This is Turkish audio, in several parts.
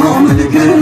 Aman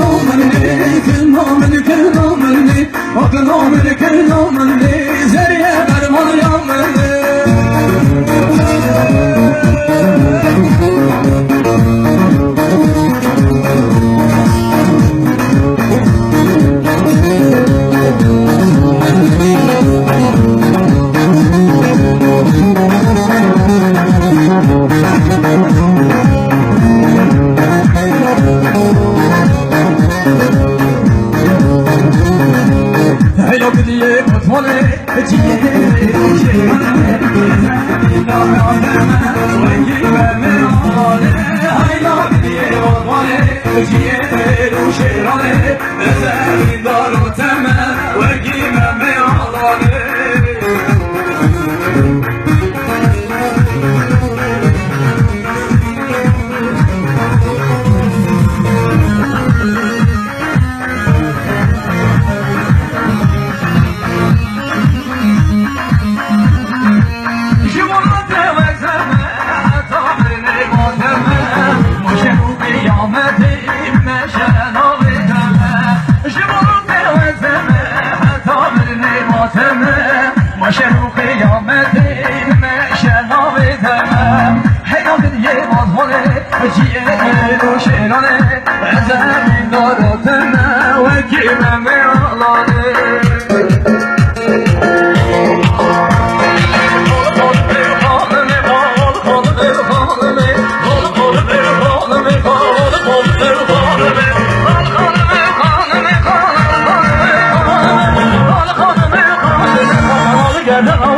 kutmalı جئت شلون زمن دارتنا وكيما ميلاني Yeah, no.